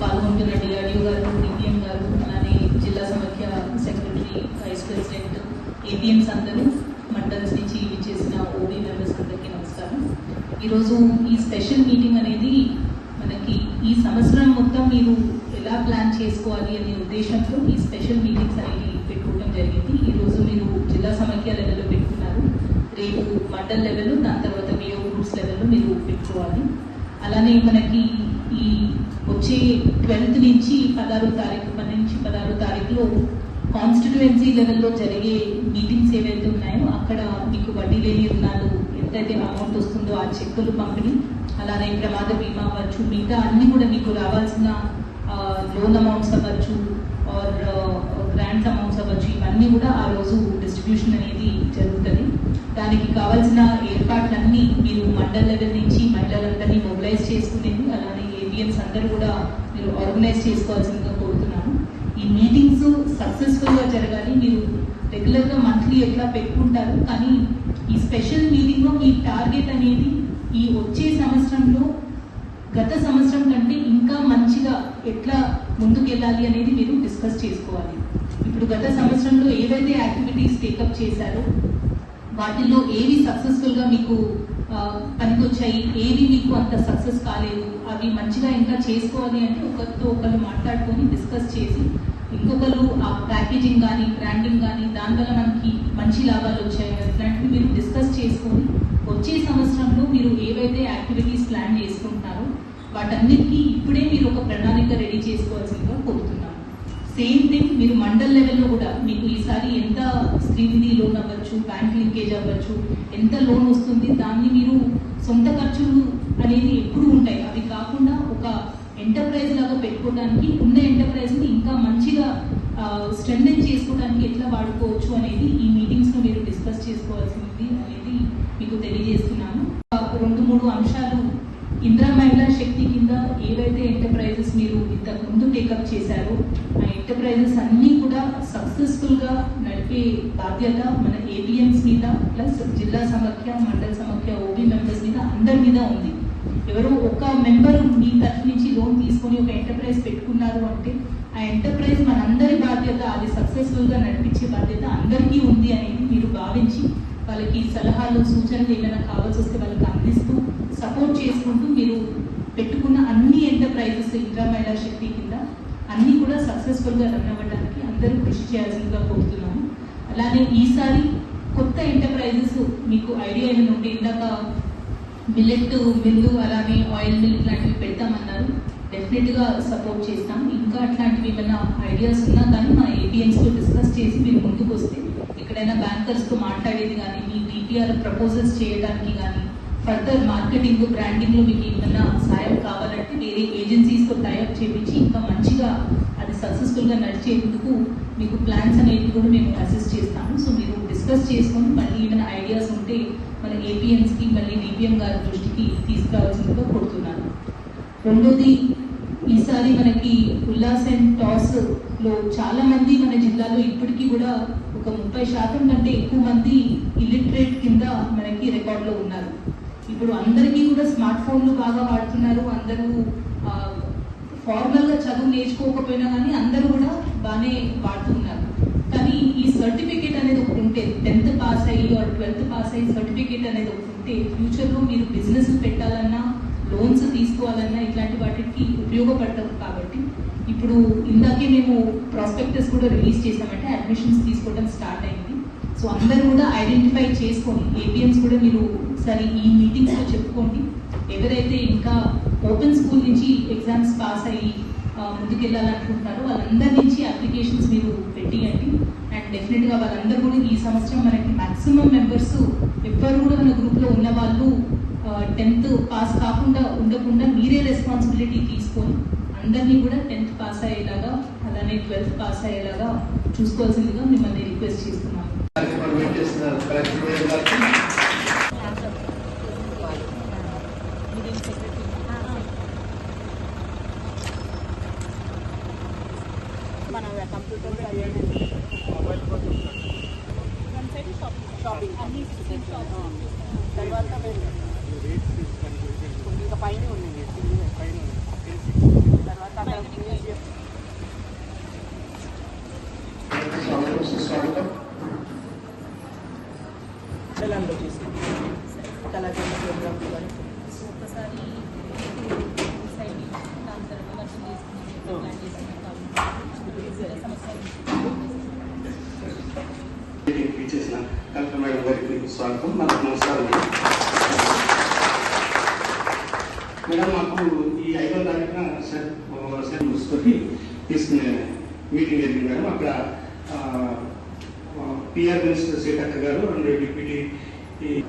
పాల్గొంటున్న డిఆర్డిఓ గారు డిపిఎం గారు అలానే జిల్లా సమాఖ్య సెక్రటరీ వైస్ ప్రెసిడెంట్ ఏపీఎంస్ అందరూ మండల్స్ నుంచి చేసిన ఓబీ మెంబర్స్ అందరికీ నమస్కారం. ఈరోజు ఈ స్పెషల్ మీటింగ్ అనేది మనకి ఈ సంవత్సరం మొత్తం మీరు ఎలా ప్లాన్ చేసుకోవాలి అనే ఉద్దేశంతో ఈ స్పెషల్ మీటింగ్స్ అనేవి పెట్టుకోవడం జరిగింది. ఈరోజు మీరు జిల్లా సమాఖ్య లెవెల్లో పెట్టుకున్నారు. రేపు మండల్ లెవెల్ దాని తర్వాత వియో గ్రూప్స్ లెవెల్లో మీరు పెట్టుకోవాలి. అలానే మనకి ఈ వచ్చే ట్వెల్త్ నుంచి పదహారు తారీఖు పది నుంచి పదహారు తారీఖులో కాన్స్టిట్యువెన్సీ లెవెల్లో జరిగే మీటింగ్స్ ఏవైతే ఉన్నాయో అక్కడ మీకు వడ్డీ లేని రుణాలు ఎంతైతే అమౌంట్ వస్తుందో ఆ చెక్కులు పంపిణీ అలానే ప్రమాద బీమా అవ్వచ్చు మిగతా అన్ని కూడా మీకు రావాల్సిన లోన్ అమౌంట్స్ అవ్వచ్చు ఆర్ గ్రాంట్స్ అమౌంట్స్ అవ్వచ్చు ఇవన్నీ కూడా ఆ రోజు డిస్ట్రిబ్యూషన్ అనేది జరుగుతుంది. దానికి కావాల్సిన ఏర్పాట్లన్నీ మీరు మండల్ లెవెల్ నుంచి మహిళలందరినీ మొబిలైజ్ చేసుకునేది అలానే ఏబిఎన్స్ అందరూ కూడా మీరు ఆర్గనైజ్ చేసుకోవాల్సిందిగా కోరుతున్నాను. ఈ మీటింగ్స్ సక్సెస్ఫుల్గా జరగాలి. మీరు రెగ్యులర్గా మంత్లీ ఎట్లా పెట్టుకుంటారు? కానీ ఈ స్పెషల్ మీటింగ్లో మీ టార్గెట్ అనేది ఈ వచ్చే సంవత్సరంలో గత సంవత్సరం కంటే ఇంకా మంచిగా ఎట్లా ముందుకెళ్ళాలి అనేది మీరు డిస్కస్ చేసుకోవాలి. ఇప్పుడు గత సంవత్సరంలో ఏవైతే యాక్టివిటీస్ టేకప్ చేశారో వాటిల్లో ఏవి సక్సెస్ఫుల్గా మీకు పనికొచ్చాయి ఏది మీకు అంత సక్సెస్ కాలేదు? అవి మంచిగా ఇంకా చేసుకోవాలి అంటే ఒకరితో ఒకరు మాట్లాడుకొని డిస్కస్ చేసి ఇంకొకరు ఆ ప్యాకేజింగ్ కానీ బ్రాండింగ్ కానీ దానివల్ల మనకి మంచి లాభాలు వచ్చాయి. ఇట్లాంటివి మీరు డిస్కస్ చేసుకొని వచ్చే సంవత్సరంలో మీరు ఏవైతే యాక్టివిటీస్ ప్లాన్ చేసుకుంటున్నారో వాటన్నిటికీ ఇప్పుడే మీరు ఒక ప్రణాళిక రెడీ చేసుకోవాల్సిందిగా కోరుతున్నాను. సేమ్ థింగ్ మీరు మండల్ లెవెల్లో కూడా మీకు ఈసారి ఎంత స్త్రీనిధి లోన్ అవ్వచ్చు బ్యాంక్ లింకేజ్ అవ్వచ్చు ఎంత లోన్ వస్తుంది దాన్ని మీరు సొంత ఖర్చులు అనేది ఎప్పుడు ఉంటాయి. అవి కాకుండా ఒక ఎంటర్ప్రైజ్ లాగా పెట్టుకోవడానికి ఉన్న ఎంటర్ప్రైజ్ని ఇంకా మంచిగా స్ట్రెంగ్ చేసుకోవడానికి ఎట్లా వాడుకోవచ్చు అనేది ఈ మీటింగ్స్లో మీరు డిస్కస్ చేసుకోవాల్సింది అనేది మీకు తెలియజేస్తున్నాను. రెండు మూడు అంశాలు ఇంద్రా మహిళా శక్తి కింద ఏవైతే ఎంటర్ప్రైజెస్ మీరు ఇంతకు ముందు టేకప్ చేశారో ఆ ఎంటర్ప్రైజెస్ అన్నీ కూడా సక్సెస్ఫుల్గా నడిపే బాధ్యత మన ఏబిఎంస్ మీద ప్లస్ జిల్లా సమాఖ్య మండల సమాఖ్య ఓబీ మెంబర్స్ మీద అందరి మీద ఉంది. ఎవరో ఒక మెంబర్ మీ తరఫు నుంచి లోన్ తీసుకొని ఒక ఎంటర్ప్రైజ్ పెట్టుకున్నారు అంటే ఆ ఎంటర్ప్రైజ్ మనందరి బాధ్యత అది సక్సెస్ఫుల్గా నడిపించే బాధ్యత అందరికీ ఉంది అనేది మీరు భావించి వాళ్ళకి సలహాలు సూచనలు ఏమైనా కావాల్సి వస్తే వాళ్ళకి అందిస్తూ సపోర్ట్ చేసుకుంటూ మీరు పెట్టుకున్న అన్ని ఎంటర్ప్రైజెస్ ఇంద్రా మహిళా శక్తి కింద అన్నీ కూడా సక్సెస్ఫుల్గా రన్ అవ్వడానికి అందరూ కృషి చేయాల్సిందిగా కోరుతున్నాను అలానే ఈసారి కొత్త ఎంటర్ప్రైజెస్ మీకు ఐడియా ఏమైనా ఉంటే ఇందాక మిల్లెట్ మిల్లు అలానే ఆయిల్ మిల్ లాంటివి పెడతామని డెఫినెట్గా సపోర్ట్ చేస్తాం. ఇంకా అట్లాంటివి ఏమైనా ఐడియాస్ ఉన్నా కానీ మా ఏపీఎంస్తో డిస్కస్ చేసి మీరు ముందుకు వస్తే ఎక్కడైనా బ్యాంకర్స్తో మాట్లాడేది కానీ మీ డిపిఆర్ ప్రపోజల్స్ చేయడానికి కానీ ఫర్దర్ మార్కెటింగ్ బ్రాండింగ్లో మీకు ఏమైనా సాయం కావాలంటే వేరే ఏజెన్సీస్తో టైఅప్ చేయించి ఇంకా మంచిగా అది సక్సెస్ఫుల్గా నడిచేందుకు మీకు ప్లాన్స్ అనేవి కూడా మేము అసిస్ట్ చేస్తాము. సో మీరు డిస్కస్ చేసుకొని మళ్ళీ ఏమైనా ఐడియాస్ ఉంటే మన ఏపీఎంస్కి మళ్ళీ డిపిఎం గారి దృష్టికి తీసుకురావాల్సిందిగా కోరుతున్నాను. రెండోది ఒకసారి మనకి ఉల్లాస్ అండ్ టాస్లో చాలా మంది మన జిల్లాలో ఇప్పటికీ కూడా ఒక ముప్పై శాతం కంటే ఎక్కువ మంది ఇల్లిటరేట్ కింద మనకి రికార్డ్లో ఉన్నారు. ఇప్పుడు అందరికీ కూడా స్మార్ట్ ఫోన్లు బాగా వాడుతున్నారు. అందరూ ఫార్మల్గా చదువు నేర్చుకోకపోయినా కానీ అందరూ కూడా బాగానే వాడుతున్నారు. కానీ ఈ సర్టిఫికేట్ అనేది ఒకటి ఉంటే టెన్త్ పాస్ అయ్యి ఆర్ ట్వెల్త్ పాస్ అయ్యి సర్టిఫికేట్ అనేది ఒకటి ఉంటే ఫ్యూచర్లో మీరు బిజినెస్ పెట్టాలన్నా లోన్స్ తీసుకోవాలన్నా ఇట్లాంటి వాటికి ఉపయోగపడతాం కాబట్టి ఇప్పుడు ఇందాకే మేము ప్రాస్పెక్టస్ కూడా రిలీజ్ చేసామంటే అడ్మిషన్స్ తీసుకోవడం స్టార్ట్ అయింది. సో అందరూ కూడా ఐడెంటిఫై చేసుకొని ఏపీఎంస్ కూడా మీరు సరే ఈ మీటింగ్స్లో చెప్పుకోండి. ఎవరైతే ఇంకా ఓపెన్ స్కూల్ నుంచి ఎగ్జామ్స్ పాస్ అయ్యి ముందుకెళ్ళాలనుకుంటున్నారో వాళ్ళందరి నుంచి అప్లికేషన్స్ మీరు పెట్టియండి. అండ్ డెఫినెట్గా వాళ్ళందరూ కూడా ఈ సంవత్సరం మనకి మ్యాక్సిమం మెంబర్స్ ఎవ్వరు కూడా మన గ్రూప్లో ఉన్న వాళ్ళు టెన్త్ పాస్ కాకుండా ఉండకుండా మీరే రెస్పాన్సిబిలిటీ తీసుకొని అందరినీ కూడా టెన్త్ పాస్ అయ్యేలాగా అలానే ట్వెల్త్ పాస్ అయ్యేలాగా చూసుకోవాల్సిందిగా మిమ్మల్ని రిక్వెస్ట్ చేస్తున్నాను కార్యక్రమాలు మన కంప్యూటర్ మొబైల్ కోసం షాపింగ్ తర్వాత మేము ఇంకా పైన ఉన్నాయి తర్వాత అక్కడ స్వాగతం సుస్వాగతం తెలంగాణలో చేసాం కళాకారుల ప్రోగ్రామ్ కానీ ఒకసారి సైడ్ దాని తర్వాత వర్షం చేసుకుని ప్లాన్ చేసిన మీటింగ్కి ఇచ్చేసిన కలెక్టర్ మేడం గారికి స్వాగతం నాకు నమస్కారం మేడం మాకు ఈ ఐదో తారీఖున సార్ సార్ ముసుకొని తీసుకునే మీటింగ్ జరిగింది మేడం. అక్కడ పిఆర్ మినిస్టర్ సీతక్క గారు అండ్ డిప్యూటీ ఈ